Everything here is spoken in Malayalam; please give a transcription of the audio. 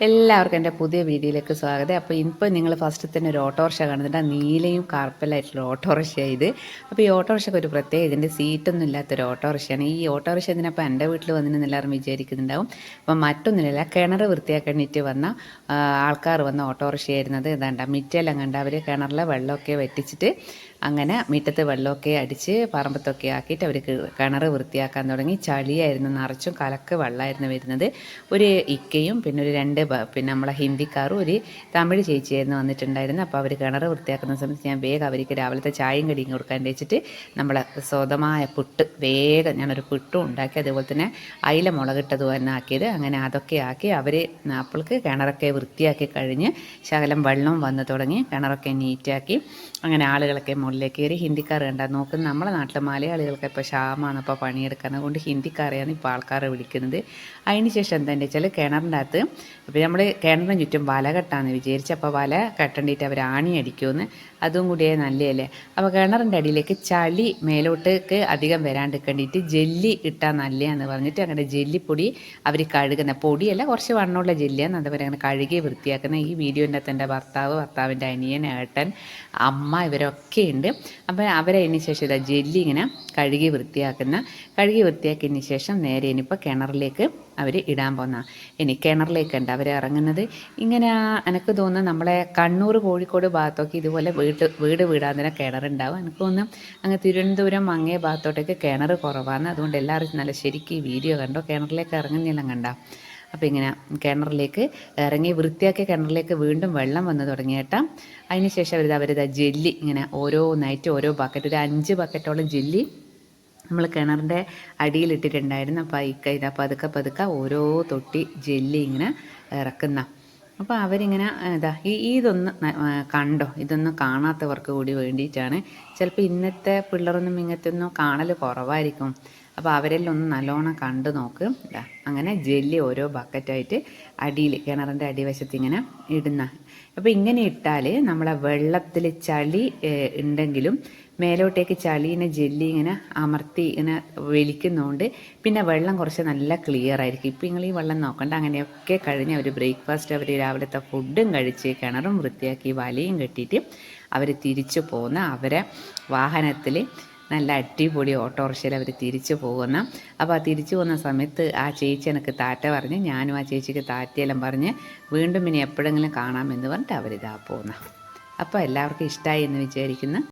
എല്ലാവർക്കും എന്റെ പുതിയ വീഡിയോയിലേക്ക് സ്വാഗതം. അപ്പോൾ ഇപ്പോൾ നിങ്ങൾ ഫസ്റ്റ് തന്നെ ഒരു ഓട്ടോറിക്ഷ കാണുന്നുണ്ട്. നീലയും കാർപ്പലായിട്ടുള്ള ഓട്ടോറിക്ഷ ഇത് അപ്പോൾ ഈ ഓട്ടോറിക്ഷയ്ക്ക് ഒരു പ്രത്യേക ഇതിന്റെ സീറ്റൊന്നും ഇല്ലാത്തൊരു ഓട്ടോറിക്ഷയാണ്. ഈ ഓട്ടോറിക്ഷ ഇതിനപ്പോൾ എന്റെ വീട്ടിൽ വന്നിരുന്ന എല്ലാവരും വിചാരിക്കുന്നുണ്ടാവും. അപ്പോൾ മറ്റൊന്നുമില്ല കിണർ വൃത്തിയാക്കണിട്ട് വന്ന ആൾക്കാർ വന്ന ഓട്ടോറിക്ഷയായിരുന്നത് ഇതാണ്ട മിറ്റെല്ലാം കണ്ട അവർ കിണറിലെ വെള്ളമൊക്കെ വെട്ടിച്ചിട്ട് അങ്ങനെ മുറ്റത്ത് വെള്ളമൊക്കെ അടിച്ച് പറമ്പത്തൊക്കെ ആക്കിയിട്ട് അവർ കിണർ വൃത്തിയാക്കാൻ തുടങ്ങി. ചളിയായിരുന്നു നിറച്ചും കലക്ക് വെള്ളമായിരുന്നു വരുന്നത്. ഒരു ഇക്കയും പിന്നെ ഒരു രണ്ട് പിന്നെ നമ്മളെ ഹിന്ദിക്കാറും ഒരു തമിഴ് ചേച്ചിയായിരുന്നു വന്നിട്ടുണ്ടായിരുന്നു അപ്പോൾ അവർ കിണർ വൃത്തിയാക്കുന്ന സമയത്ത് ഞാൻ വേഗം അവർക്ക് രാവിലത്തെ ചായയും കടിയും കൊടുക്കാൻ വെച്ചിട്ട് നമ്മളെ സ്വതമായ പുട്ട് വേഗം ഞാനൊരു പുട്ടും ഉണ്ടാക്കി അതുപോലെ തന്നെ അയില മുളകിട്ടത് തന്നെ ആക്കിയത്. അങ്ങനെ അതൊക്കെ ആക്കി അവർ അപ്പോൾക്ക് കിണറൊക്കെ വൃത്തിയാക്കി കഴിഞ്ഞ് ശകലം വെള്ളം വന്നു തുടങ്ങി. കിണറൊക്കെ നീറ്റാക്കി. അങ്ങനെ ആളുകളൊക്കെ മുകളിലേക്ക് കയറി ഹിന്ദിക്കാർ കണ്ട നോക്കും നമ്മളെ നാട്ടിലെ മലയാളികൾക്ക് ഇപ്പോൾ ക്ഷാമാണ് ഇപ്പോൾ പണിയെടുക്കുന്നത് അതുകൊണ്ട് ഹിന്ദിക്കാരെയാണ് ഇപ്പോൾ ആൾക്കാരെ വിളിക്കുന്നത്. അതിന് ശേഷം എന്താണെന്ന് വെച്ചാൽ കിണറിന്റെ അകത്ത് ഇപ്പോൾ നമ്മൾ കിണറിന് ചുറ്റും വല കെട്ടാന്ന് വിചാരിച്ച് അപ്പോൾ വല കെട്ടണ്ടിട്ട് അവർ ആണി അടിക്കുമെന്ന്. അതും കൂടിയേ നല്ലതല്ലേ? അപ്പോൾ കിണറിന്റെ അടിയിലേക്ക് ചളി മേലോട്ടേക്ക് അധികം വരാണ്ടിരിക്കേണ്ടിയിട്ട് ജെല്ലി ഇട്ടാൽ നല്ലതാന്ന് പറഞ്ഞിട്ട് അങ്ങനെ ജെല്ലിപ്പൊടി അവർ കഴുകുന്ന. പൊടിയല്ല കുറച്ച് വണ്ണമുള്ള ജെല്ലിയാണ് അതുപോലെ അങ്ങനെ കഴുകി വൃത്തിയാക്കുന്ന ഈ വീഡിയോന്റെ എന്റെ ഭർത്താവ് ഭർത്താവിന്റെ അനിയൻ ഏട്ടൻ അമ്മ ഇവരൊക്കെ ഉണ്ട് അപ്പോൾ അവരതിന് ശേഷം ഇതാ ജെല്ലി ഇങ്ങനെ കഴുകി വൃത്തിയാക്കുന്ന കഴുകി വൃത്തിയാക്കിയതിന് ശേഷം നേരെ ഇനിയിപ്പോൾ കിണറിലേക്ക് അവർ ഇടാൻ പോകുന്ന ഇനി കിണറിലേക്കുണ്ട് അവർ ഇറങ്ങുന്നത്? ഇങ്ങനെ എനിക്ക് തോന്നുന്നു നമ്മളെ കണ്ണൂർ കോഴിക്കോട് ഭാഗത്തൊക്കെ ഇതുപോലെ വീട് വീട് വീടാൻ തന്നെ കിണറുണ്ടാവും. എനിക്ക് തോന്നുന്നു അങ്ങ് തിരുവനന്തപുരം അങ്ങേ ഭാഗത്തോട്ടേക്ക് കിണർ കുറവാണ് അതുകൊണ്ട് എല്ലാവരും നല്ല ശരിക്കും ഈ വീഡിയോ കണ്ടോ? കിണറിലേക്ക് ഇറങ്ങുന്നില്ല കണ്ട. അപ്പോൾ ഇങ്ങനെ കിണറിലേക്ക് ഇറങ്ങി വൃത്തിയാക്കിയ കിണറിലേക്ക് വീണ്ടും വെള്ളം വന്ന് തുടങ്ങിയേട്ടാ അതിന് ശേഷം അവരിത് അവരിത് ജെല്ലി ഇങ്ങനെ ഓരോ നൈറ്റ് ഓരോ ബക്കറ്റ് ഒരു അഞ്ച് ബക്കറ്റോളം ജെല്ലി നമ്മൾ കിണറിന്റെ അടിയിലിട്ടിട്ടുണ്ടായിരുന്നു അപ്പോൾ ഇക്ക ഇതാ പതുക്കെ പതുക്കെ ഓരോ തൊട്ടി ജെല്ലി ഇങ്ങനെ ഇറക്കുന്ന. അപ്പോൾ അവരിങ്ങനെ ഇതാ ഈ ഇതൊന്ന് കണ്ടോ? ഇതൊന്നും കാണാത്തവർക്ക് കൂടി വേണ്ടിയിട്ടാണ്. ചിലപ്പോൾ ഇന്നത്തെ പിള്ളേരൊന്നും ഇങ്ങനത്തെ ഒന്നും കാണൽ കുറവായിരിക്കും. അപ്പോൾ അവരെല്ലാം ഒന്ന് നല്ലോണം കണ്ടു നോക്ക്. അങ്ങനെ ജെല്ലി ഓരോ ബക്കറ്റായിട്ട് അടിയിൽ കിണറിന്റെ അടിവശത്ത് ഇങ്ങനെ ഇടുന്ന. അപ്പോൾ ഇങ്ങനെ ഇട്ടാൽ നമ്മളെ വെള്ളത്തിൽ ചളി ഉണ്ടെങ്കിലും മേലോട്ടേക്ക് ചളീനെ ജെല്ലി ഇങ്ങനെ അമർത്തി ഇങ്ങനെ വലിക്കുന്നതുകൊണ്ട് പിന്നെ വെള്ളം കുറച്ച് നല്ല ക്ലിയർ ആയിരിക്കും. ഇപ്പം നിങ്ങൾ ഈ വെള്ളം നോക്കണ്ട അങ്ങനെയൊക്കെ കഴിഞ്ഞ് അവർ ബ്രേക്ക്ഫാസ്റ്റ് അവർ രാവിലത്തെ ഫുഡും കഴിച്ച് കിണറും വൃത്തിയാക്കി വലയും കെട്ടിയിട്ട് അവർ തിരിച്ചു പോകുന്ന അവരെ വാഹനത്തിൽ നല്ല അടിപൊളി ഓട്ടോറിക്ഷയിൽ അവർ തിരിച്ചു പോകുന്ന. അപ്പോൾ ആ തിരിച്ചു പോകുന്ന സമയത്ത് ആ ചേച്ചി എനിക്ക് താറ്റ പറഞ്ഞ് ഞാനും ആ ചേച്ചിക്ക് താറ്റയെല്ലാം പറഞ്ഞ് വീണ്ടും ഇനി എപ്പോഴെങ്കിലും കാണാമെന്ന് പറഞ്ഞിട്ട് അവരിതാ പോകുന്ന. അപ്പോൾ എല്ലാവർക്കും ഇഷ്ടമായി എന്ന് വിചാരിക്കുന്നു.